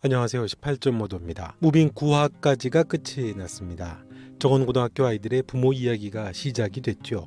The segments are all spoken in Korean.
안녕하세요. 18.5도입니다. 무빙 9화까지가 끝이 났습니다. 정원고등학교 아이들의 부모 이야기가 시작이 됐죠.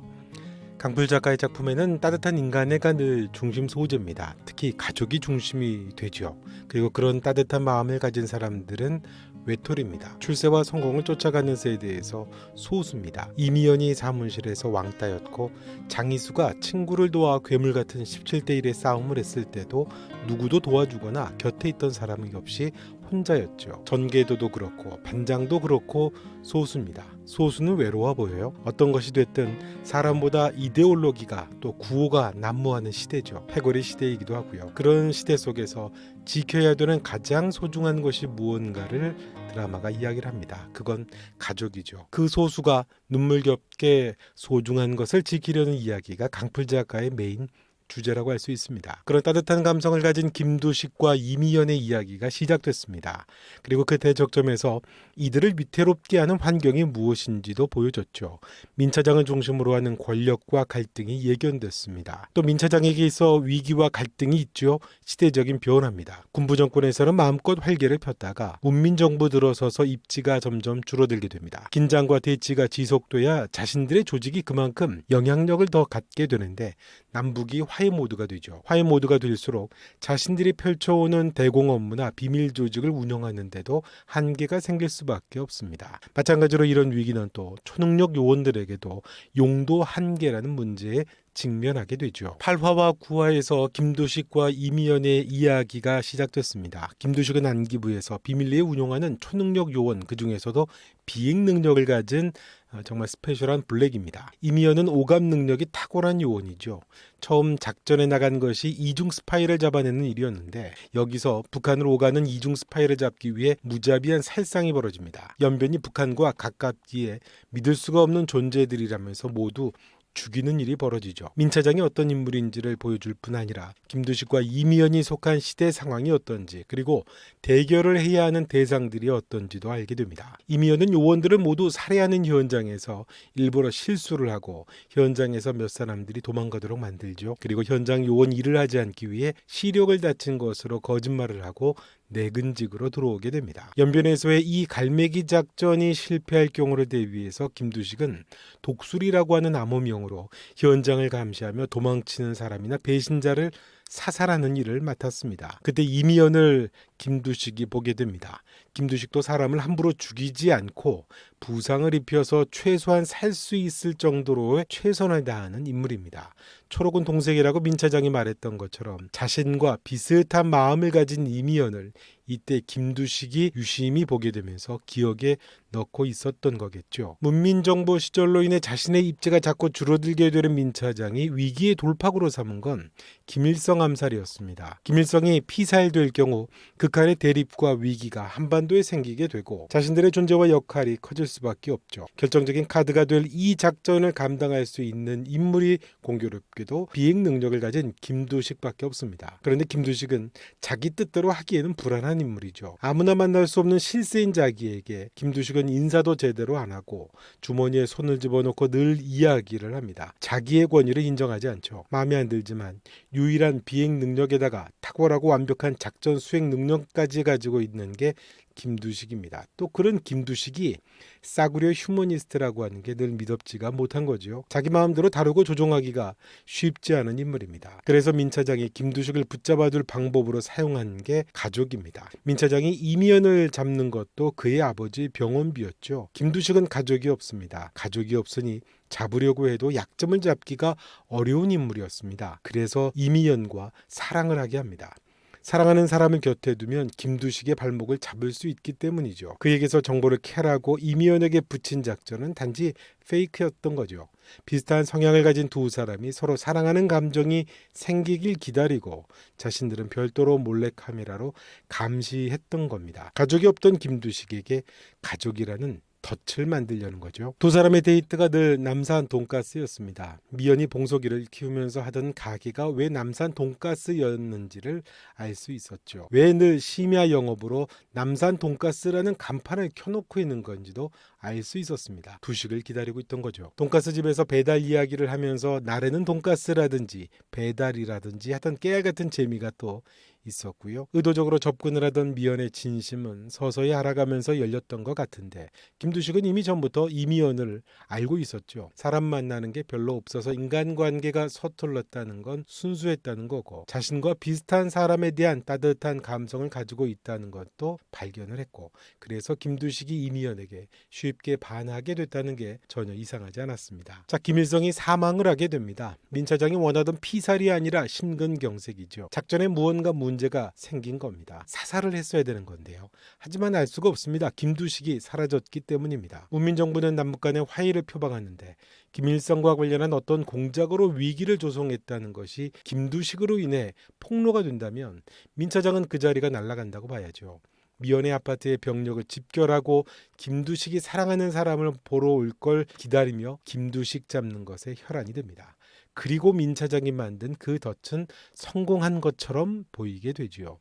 강풀 작가의 작품에는 따뜻한 인간애가 늘 중심 소재입니다. 특히 가족이 중심이 되죠. 그리고 그런 따뜻한 마음을 가진 사람들은 외톨입니다. 출세와 성공을 쫓아가는 세대에서 소수입니다. 이미연이 사무실에서 왕따였고 장희수가 친구를 도와 괴물 같은 17대 1의 싸움을 했을 때도 누구도 도와주거나 곁에 있던 사람이 없이 혼자였죠. 전개도도 그렇고 반장도 그렇고 소수입니다. 소수는 외로워 보여요. 어떤 것이 됐든 사람보다 이데올로기가 또 구호가 난무하는 시대죠. 패거리 시대이기도 하고요. 그런 시대 속에서 지켜야 되는 가장 소중한 것이 무언가를 드라마가 이야기를 합니다. 그건 가족이죠. 그 소수가 눈물겹게 소중한 것을 지키려는 이야기가 강풀 작가의 메인 주제라고 할 수 있습니다. 그런 따뜻한 감성을 가진 김두식과 이미연의 이야기가 시작됐습니다. 그리고 그 대적점에서 이들을 위태롭게 하는 환경이 무엇인지도 보여줬죠. 민 차장을 중심으로 하는 권력과 갈등이 예견됐습니다. 또 민 차장에게 있어 위기와 갈등이 있죠. 시대적인 변화입니다. 군부 정권에서는 마음껏 활개를 폈다가 문민 정부 들어서서 입지가 점점 줄어들게 됩니다. 긴장과 대치가 지속돼야 자신들의 조직이 그만큼 영향력을 더 갖게 되는데 남북이 화해 모드가 되죠. 화해 모드가 될수록 자신들이 펼쳐오는 대공 업무나 비밀 조직을 운영하는데도 한계가 생길 수밖에 없습니다. 마찬가지로 이런 위기는 또 초능력 요원들에게도 용도 한계라는 문제에 직면하게 되죠. 8화와 9화에서 김두식과 이미연의 이야기가 시작됐습니다. 김두식은 안기부에서 비밀리에 운용하는 초능력 요원 그 중에서도 비행 능력을 가진 어, 정말 스페셜한 블랙입니다. 이미연은 오감 능력이 탁월한 요원이죠. 처음 작전에 나간 것이 이중 스파이를 잡아내는 일이었는데 여기서 북한을 오가는 이중 스파이를 잡기 위해 무자비한 살상이 벌어집니다. 연변이 북한과 가깝기에 믿을 수가 없는 존재들이라면서 모두 죽이는 일이 벌어지죠. 민 차장이 어떤 인물인지를 보여줄 뿐 아니라 김두식과 이미연이 속한 시대 상황이 어떤지 그리고 대결을 해야 하는 대상들이 어떤지도 알게 됩니다. 이미연은 요원들을 모두 살해하는 현장에서 일부러 실수를 하고 현장에서 몇 사람들이 도망가도록 만들죠. 그리고 현장 요원 일을 하지 않기 위해 시력을 다친 것으로 거짓말을 하고 내근직으로 들어오게 됩니다. 연변에서의 이 갈매기 작전이 실패할 경우를 대비해서 김두식은 독수리라고 하는 암호명으로 현장을 감시하며 도망치는 사람이나 배신자를 사살하는 일을 맡았습니다. 그때 이미연을 김두식이 보게 됩니다. 김두식도 사람을 함부로 죽이지 않고 부상을 입혀서 최소한 살 수 있을 정도로의 최선을 다하는 인물입니다. 초록은 동생이라고 민 차장이 말했던 것처럼 자신과 비슷한 마음을 가진 이미연을 이때 김두식이 유심히 보게 되면서 기억에 넣고 있었던 거겠죠. 문민정부 시절로 인해 자신의 입지가 자꾸 줄어들게 되는 민 차장이 위기의 돌파구로 삼은 건 김일성 암살이었습니다. 김일성이 피살될 경우 극한의 대립과 위기가 한반도에 생기게 되고 자신들의 존재와 역할이 커질 수밖에 없죠. 결정적인 카드가 될 이 작전을 감당할 수 있는 인물이 공교롭게도 비행 능력을 가진 김두식밖에 없습니다. 그런데 김두식은 자기 뜻대로 하기에는 불안한 인물이죠. 아무나 만날 수 없는 실세인 자기에게 김두식은 인사도 제대로 안 하고 주머니에 손을 집어넣고 늘 이야기를 합니다. 자기의 권위를 인정하지 않죠. 마음에 안 들지만 유일한 비행 능력에다가 탁월하고 완벽한 작전 수행 능력까지 가지고 있는 게 김두식입니다. 또 그런 김두식이 싸구려 휴머니스트라고 하는 게늘 미덥지가 못한 거죠. 자기 마음대로 다루고 조종하기가 쉽지 않은 인물입니다. 그래서 민 차장이 김두식을 붙잡아둘 방법으로 사용한 게 가족입니다. 민 차장이 이미연을 잡는 것도 그의 아버지 병원비였죠. 김두식은 가족이 없습니다. 가족이 없으니 잡으려고 해도 약점을 잡기가 어려운 인물이었습니다. 그래서 이미연과 사랑을 하게 합니다. 사랑하는 사람을 곁에 두면 김두식의 발목을 잡을 수 있기 때문이죠. 그에게서 정보를 캐라고 이미연에게 붙인 작전은 단지 페이크였던 거죠. 비슷한 성향을 가진 두 사람이 서로 사랑하는 감정이 생기길 기다리고 자신들은 별도로 몰래카메라로 감시했던 겁니다. 가족이 없던 김두식에게 가족이라는 덫을 만들려는 거죠. 두 사람의 데이트가 늘 남산 돈가스였습니다. 미연이 봉석이를 키우면서 하던 가게가 왜 남산 돈가스였는지를 알 수 있었죠. 왜 늘 심야 영업으로 남산 돈가스라는 간판을 켜놓고 있는 건지도 알 수 있었습니다. 두식을 기다리고 있던 거죠. 돈가스 집에서 배달 이야기를 하면서 나르는 돈가스라든지 배달이라든지 하던 깨알 같은 재미가 또 있었고요. 의도적으로 접근을 하던 미연의 진심은 서서히 알아가면서 열렸던 것 같은데 김두식은 이미 전부터 이미연을 알고 있었죠. 사람 만나는 게 별로 없어서 인간관계가 서툴렀다는 건 순수했다는 거고 자신과 비슷한 사람에 대한 따뜻한 감성을 가지고 있다는 것도 발견을 했고 그래서 김두식이 이미연에게 쉽게 반하게 됐다는 게 전혀 이상하지 않았습니다. 자, 김일성이 사망을 하게 됩니다. 민 차장이 원하던 피살이 아니라 심근경색이죠. 작전에 무언가 문 제가 생긴 겁니다. 사살을 했어야 되는 건데요. 하지만 알 수가 없습니다. 김두식이 사라졌기 때문입니다. 문민정부는 남북 간의 화해를 표방하는데 김일성과 관련한 어떤 공작으로 위기를 조성했다는 것이 김두식으로 인해 폭로가 된다면 민 차장은 그 자리가 날아간다고 봐야죠. 미연의 아파트의 병력을 집결하고 김두식이 사랑하는 사람을 보러 올 걸 기다리며 김두식 잡는 것에 혈안이 됩니다. 그리고 민 차장이 만든 그 덫은 성공한 것처럼 보이게 되지요.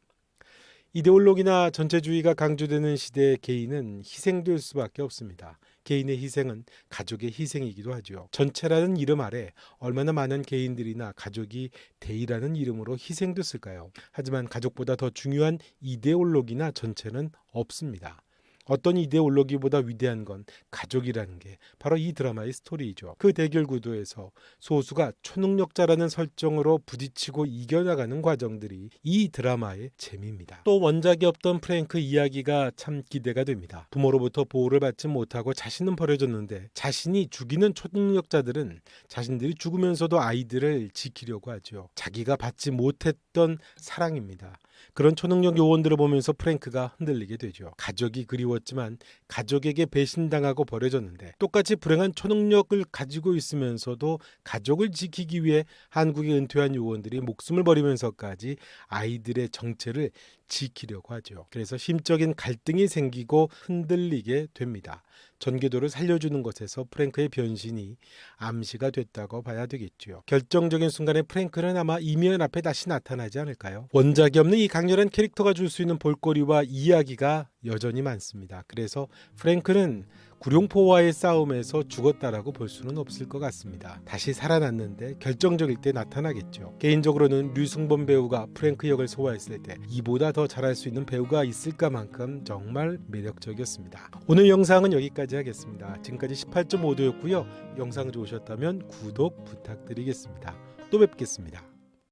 이데올로기나 전체주의가 강조되는 시대의 개인은 희생될 수밖에 없습니다. 개인의 희생은 가족의 희생이기도 하죠. 전체라는 이름 아래 얼마나 많은 개인들이나 가족이 대의라는 이름으로 희생됐을까요? 하지만 가족보다 더 중요한 이데올로기나 전체는 없습니다. 어떤 이데올로기보다 위대한 건 가족이라는 게 바로 이 드라마의 스토리이죠. 그 대결 구도에서 소수가 초능력자라는 설정으로 부딪히고 이겨나가는 과정들이 이 드라마의 재미입니다. 또 원작이 없던 프랭크 이야기가 참 기대가 됩니다. 부모로부터 보호를 받지 못하고 자신은 버려졌는데 자신이 죽이는 초능력자들은 자신들이 죽으면서도 아이들을 지키려고 하죠. 자기가 받지 못했던 사랑입니다. 그런 초능력 요원들을 보면서 프랭크가 흔들리게 되죠. 가족이 그리웠지만 가족에게 배신당하고 버려졌는데 똑같이 불행한 초능력을 가지고 있으면서도 가족을 지키기 위해 한국에 은퇴한 요원들이 목숨을 버리면서까지 아이들의 정체를 지키려고 하죠. 그래서 심적인 갈등이 생기고 흔들리게 됩니다. 전개도를 살려주는 것에서 프랭크의 변신이 암시가 됐다고 봐야 되겠죠. 결정적인 순간에 프랭크는 아마 이면 앞에 다시 나타나지 않을까요? 원작이 없는 이 강렬한 캐릭터가 줄 수 있는 볼거리와 이야기가 여전히 많습니다. 그래서 프랭크는 구룡포와의 싸움에서 죽었다라고 볼 수는 없을 것 같습니다. 다시 살아났는데 결정적일 때 나타나겠죠. 개인적으로는 류승범 배우가 프랭크 역을 소화했을 때 이보다 더 잘할 수 있는 배우가 있을까만큼 정말 매력적이었습니다. 오늘 영상은 여기까지 하겠습니다. 지금까지 18.5도였고요. 영상 좋으셨다면 구독 부탁드리겠습니다. 또 뵙겠습니다.